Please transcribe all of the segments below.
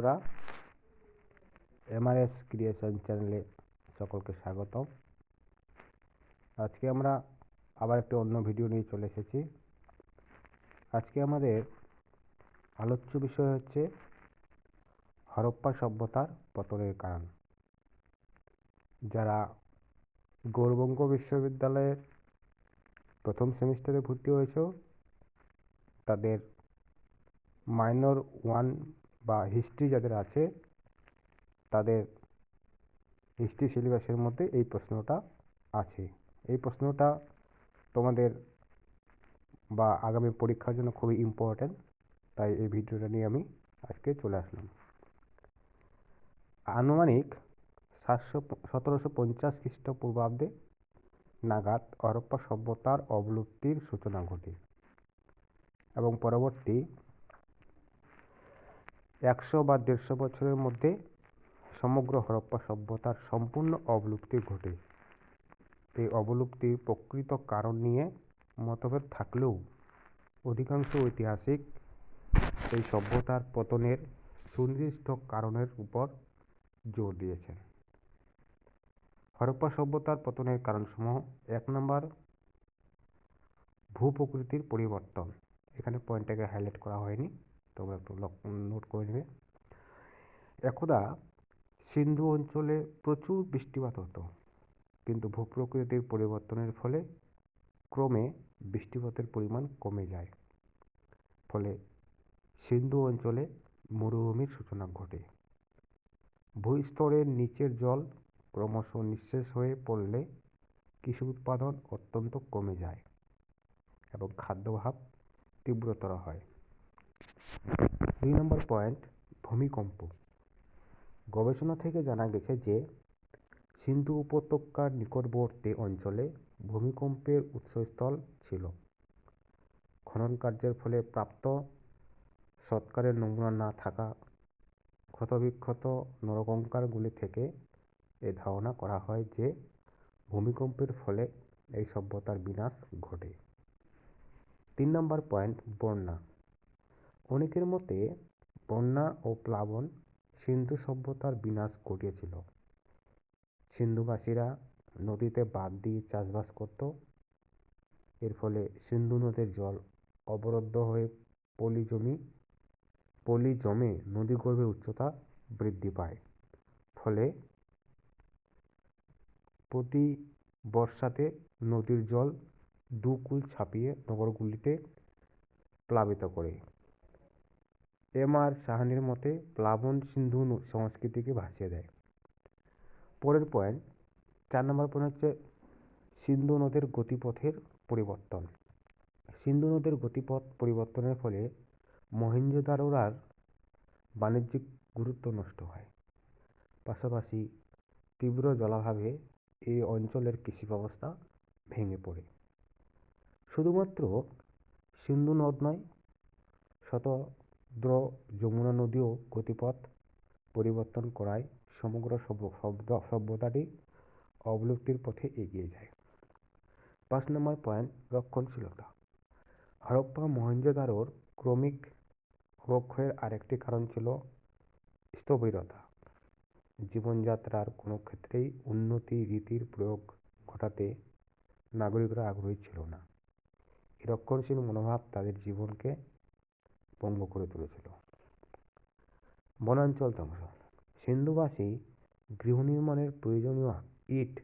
বন্ধুরা Mrs creation চ্যানেলে সকলকে স্বাগতম। আজকে আমরা আবার একটি অন্য ভিডিও নিয়ে চলে এসেছি। আজকে আমাদের আলোচ্য বিষয় হচ্ছে হরপ্পা সভ্যতার পতনের কারণ। যারা গৌরবঙ্গ বিশ্ববিদ্যালয়ের প্রথম সেমিস্টারে ভর্তি হয়েছে, তাদের মাইনর ওয়ান বা হিস্ট্রি যাদের আছে, তাদের হিস্ট্রি সিলেবাসের মধ্যে এই প্রশ্নটা আছে। এই প্রশ্নটা তোমাদের বা আগামী পরীক্ষার জন্য খুবই ইম্পর্ট্যান্ট তাই এই ভিডিওটা নিয়ে আমি আজকে চলে আসলাম। আনুমানিক সাতশো সতেরোশো পঞ্চাশ খ্রিস্টপূর্বাব্দে নাগাদ হরপ্পা সভ্যতার অবলুপ্তির সূচনা ঘটে এবং পরবর্তী একশো বা দেড়শো বছরের মধ্যে সমগ্র হরপ্পা সভ্যতার সম্পূর্ণ অবলুপ্তি ঘটে। এই অবলুপ্তির প্রকৃত কারণ নিয়ে মতভেদ থাকলেও অধিকাংশ ঐতিহাসিক এই সভ্যতার পতনের সুনির্দিষ্ট কারণের উপর জোর দিয়েছেন। হরপ্পা সভ্যতার পতনের কারণসমূহ এক নম্বর, ভূপ্রকৃতির পরিবর্তন। এখানে পয়েন্টটাকে হাইলাইট করা হয়নি। তোমরা একটু নোট করে নেবে। একদা সিন্ধু অঞ্চলে প্রচুর বৃষ্টিপাত হতো, কিন্তু ভূপ্রকৃতির পরিবর্তনের ফলে ক্রমে বৃষ্টিপাতের পরিমাণ কমে যায়। ফলে সিন্ধু অঞ্চলে মরুভূমির সূচনা ঘটে। ভূস্তরের নিচের জল ক্রমশ নিঃশেষ হয়ে পড়লে কৃষি উৎপাদন অত্যন্ত কমে যায় এবং খাদ্যাভাব তীব্রতর হয়। দুই নম্বর পয়েন্ট, ভূমিকম্প। গবেষণা থেকে জানা গেছে যে, সিন্ধু উপত্যকার নিকটবর্তী অঞ্চলে ভূমিকম্পের উৎসস্থল ছিল। খনন কার্যের ফলে প্রাপ্ত সৎকারের নমুনা না থাকা ক্ষতবিক্ষত নরকঙ্কালগুলি থেকে এ ধারণা করা হয় যে, ভূমিকম্পের ফলে এই সভ্যতার বিনাশ ঘটে। তিন নম্বর পয়েন্ট, বন্যা। অনেকের মতে, বন্যা ও প্লাবন সিন্ধু সভ্যতার বিনাশ ঘটিয়েছিল। সিন্ধুবাসীরা নদীতে বাঁধ দিয়ে চাষবাস করত। এর ফলে সিন্ধু নদের জল অবরুদ্ধ হয়ে পলি জমি, পলি জমে নদীগর্ভের উচ্চতা বৃদ্ধি পায়। ফলে প্রতি বর্ষাতে নদীর জল দু কুল ছাপিয়ে নগরগুলিতে প্লাবিত করে। এম আর সাহানির মতে প্লাবন সিন্ধু সংস্কৃতিকে ভাসিয়ে দেয়। পরের পয়েন্ট চার নম্বর পয়েন্ট হচ্ছে সিন্ধু নদের গতিপথের পরিবর্তন। সিন্ধু নদের গতিপথ পরিবর্তনের ফলে মহেঞ্জোদারোরার বাণিজ্যিক গুরুত্ব নষ্ট হয়। পাশাপাশি তীব্র জলাভাবে এই অঞ্চলের কৃষি ব্যবস্থা ভেঙে পড়ে। শুধুমাত্র সিন্ধু নদ নয় শতদ্র যমুনা নদীও গতিপথ পরিবর্তন করায় সমগ্র সভ্যতাটি অবলুপ্তির পথে এগিয়ে যায়। পাঁচ নম্বর পয়েন্ট, রক্ষণশীলতা। হরপ্পা মহেঞ্জোদারোর ক্রমিক অবক্ষয়ের আরেকটি কারণ ছিল স্থবিরতা। জীবনযাত্রার কোনো ক্ষেত্রেই উন্নতি রীতির প্রয়োগ ঘটাতে নাগরিকরা আগ্রহী ছিল না। এই রক্ষণশীল মনোভাব তাদের জীবনকে পঙ্গু করে তুলেছিল। বনাঞ্চল ধ্বংস। সিন্ধুবাসী গৃহ নির্মাণের প্রয়োজনীয় ইট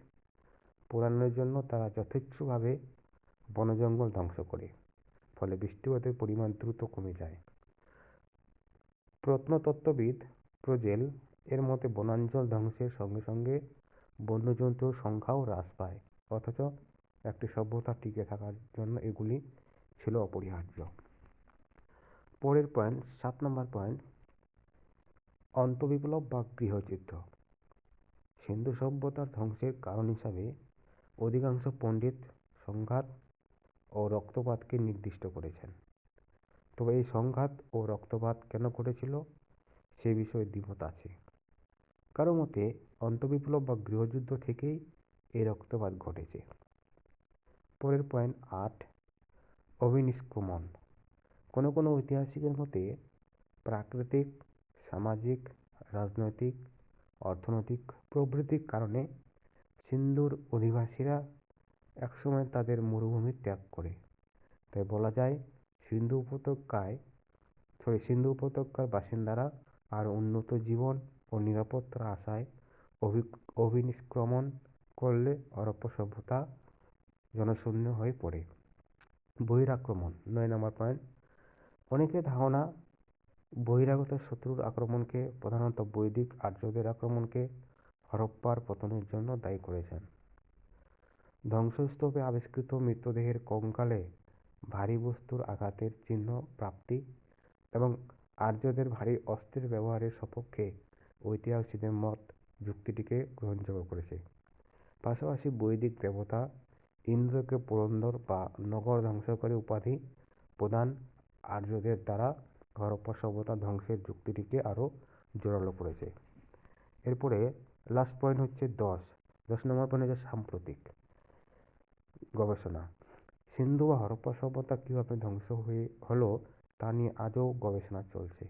পোড়ানোর জন্য তারা যথেচ্ছভাবে বনজঙ্গল ধ্বংস করে, ফলে বৃষ্টিপাতের পরিমাণ দ্রুত কমে যায়। প্রত্নতত্ত্ববিদ প্রজেল এর মতে বনাঞ্চল ধ্বংসের সঙ্গে সঙ্গে বন্যজন্তুর সংখ্যাও হ্রাস পায়, অথচ একটি সভ্যতা টিকে থাকার জন্য এগুলি ছিল অপরিহার্য। পরের পয়েন্ট সাত নম্বর পয়েন্ট অন্তবিপ্লব বা গৃহযুদ্ধ। সিন্ধু সভ্যতার ধ্বংসের কারণ হিসাবে অধিকাংশ পণ্ডিত সংঘাত ও রক্তপাতকে নির্দিষ্ট করেছেন। তবে এই সংঘাত ও রক্তপাত কেন ঘটেছিল? সে বিষয়ে দ্বিমত আছে। কারও মতে, অন্তবিপ্লব বা গৃহযুদ্ধ থেকেই এই রক্তপাত ঘটেছে। পরের পয়েন্ট আট, অভিনিষ্ক্রমণ। কোনো কোনো ঐতিহাসিকের মতে প্রাকৃতিক, সামাজিক, রাজনৈতিক, অর্থনৈতিক প্রভৃতির কারণে সিন্ধুর অধিবাসীরা একসময় তাদের মরুভূমি ত্যাগ করে। তাই বলা যায়, সিন্ধু উপত্যকায়, সরি, সিন্ধু উপত্যকার বাসিন্দারা আরও উন্নত জীবন ও নিরাপত্তার আশায় অভি, অভিনিষ্ক্রমণ করলে হরপ্প সভ্যতা জনশূন্য হয়ে পড়ে। বহিরাক্রমণ, নয় নম্বর পয়েন্ট অনেকের ধারণা, বহিরাগত শত্রুর আক্রমণকে প্রধানত বৈদিক আর্যদের আক্রমণকে হরপ্পার পতনের জন্য দায়ী করেছেন। ধ্বংসস্তূপে আবিষ্কৃত মৃতদেহের কঙ্কালে ভারী বস্তুর আঘাতের চিহ্ন প্রাপ্তি এবং আর্যদের ভারী অস্ত্রের ব্যবহারের সপক্ষে ঐতিহাসিকদের মত যুক্তিটিকে গ্রহণযোগ্য করেছে। পাশাপাশি বৈদিক দেবতা ইন্দ্রকে পুরন্দর বা নগর ধ্বংসকারী উপাধি প্রদান আর্যদের দ্বারা হরপ্পা সভ্যতা ধ্বংসের যুক্তিটিকে আরও জোরালো করেছে। এরপরে লাস্ট পয়েন্ট হচ্ছে দশ। দশ নম্বর পয়েন্ট হচ্ছে সাম্প্রতিক গবেষণা। সিন্ধু বা হরপ্পা সভ্যতা কীভাবে ধ্বংস হয়ে হলো তা নিয়ে আজও গবেষণা চলছে।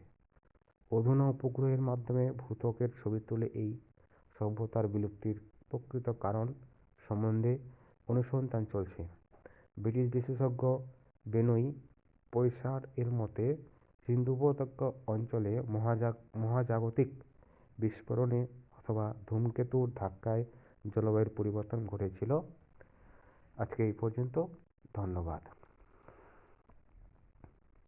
অধুনা উপগ্রহের মাধ্যমে ভূত্বকের ছবি তুলে এই সভ্যতার বিলুপ্তির প্রকৃত কারণ সম্বন্ধে অনুসন্ধান চলছে। ব্রিটিশ বিশেষজ্ঞ বেনই পয়সার এর মতে, সিন্ধু উপত্যকা অঞ্চলে মহাজাগ মহাজাগতিক বিস্ফোরণে অথবা ধূমকেতুর ধাক্কায় জলবায়ুর পরিবর্তন ঘটেছিল। আজকে এই পর্যন্ত। ধন্যবাদ।